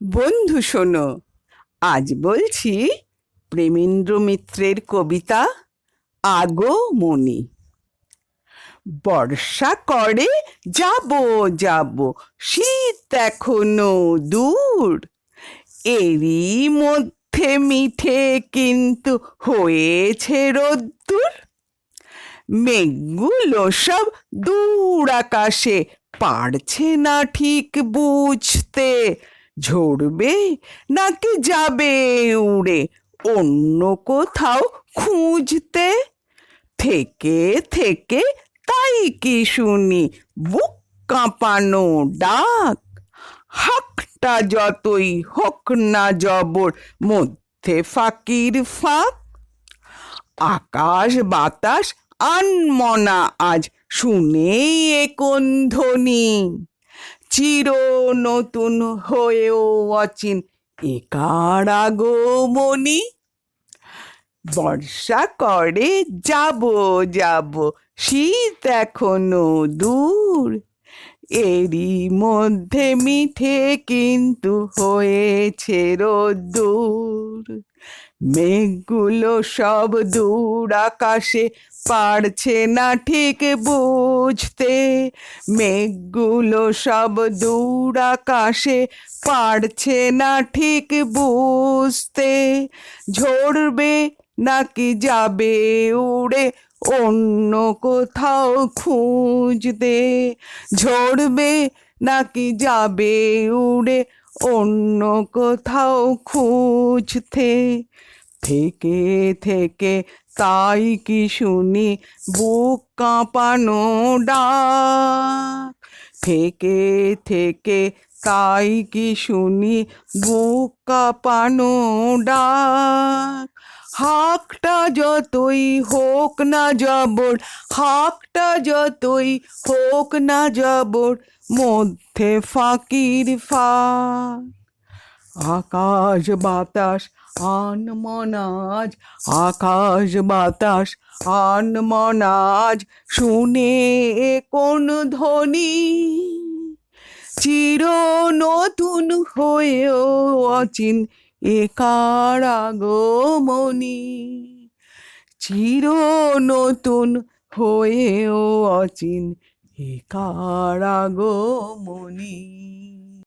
বন্ধু শোনো, আজ বলছি প্রেমেন্দ্র মিত্রের কবিতা আগো মনি বর্ষা করে যাব যাব, শীত এখনও দূর। এরই মধ্যে মিঠে কিন্তু হয়েছে রোদ্দুর। মেঘগুলো সব দূর আকাশে, পারছে না ঠিক বুঝতে। ঝরবে নাকি যাবে উড়ে? অন্য কোথাও খুঁজতে? থেকে থেকে তাই কি শুনি? বুক কাঁপানো ডাক। হাকটা যতই হোক না জবর, মধ্যে ফাঁকির ফাঁক। আকাশ বাতাস আনমনা আজ, শুনেই এ কোন ধ্বনি? চির নতুন হয়েও অচিন একার আগমনি বর্ষা করে যাব যাব শীত এখনও দূর। এরই মধ্যে মিঠে কিন্তু হয়েছে রোদ্দুর মেঘগুলো সব দূর আকাশে পারছে না ঠিক বুঝতে। মেঘগুলো সব দূর আকাশে পারছে না ঠিক বুঝতে। ঝরবে নাকি যাবে উড়ে অন্য কোথাও খুঁজতে ঝরবে নাকি যাবে উড়ে? অন্য কোথাও খুঁজতে থেকে থেকে তাই কি শুনি বুক কাঁপানো ডাক? থেকে থেকে তাই কি শুনি বুক কাঁপানো ডাক? হাকটা যতই হোক না জবর, হাকটা যতই হোক না জবর, মধ্যে ফাঁকির ফাঁক। আকাশ বাতাস আনমনাজ আকাশ বাতাস আনমনাজ শুনে কোন ধ্বনি? চির নতুন হয়েও অচিন একার আগমনি? চির নতুন হয়েও অচিন একার আগমনি?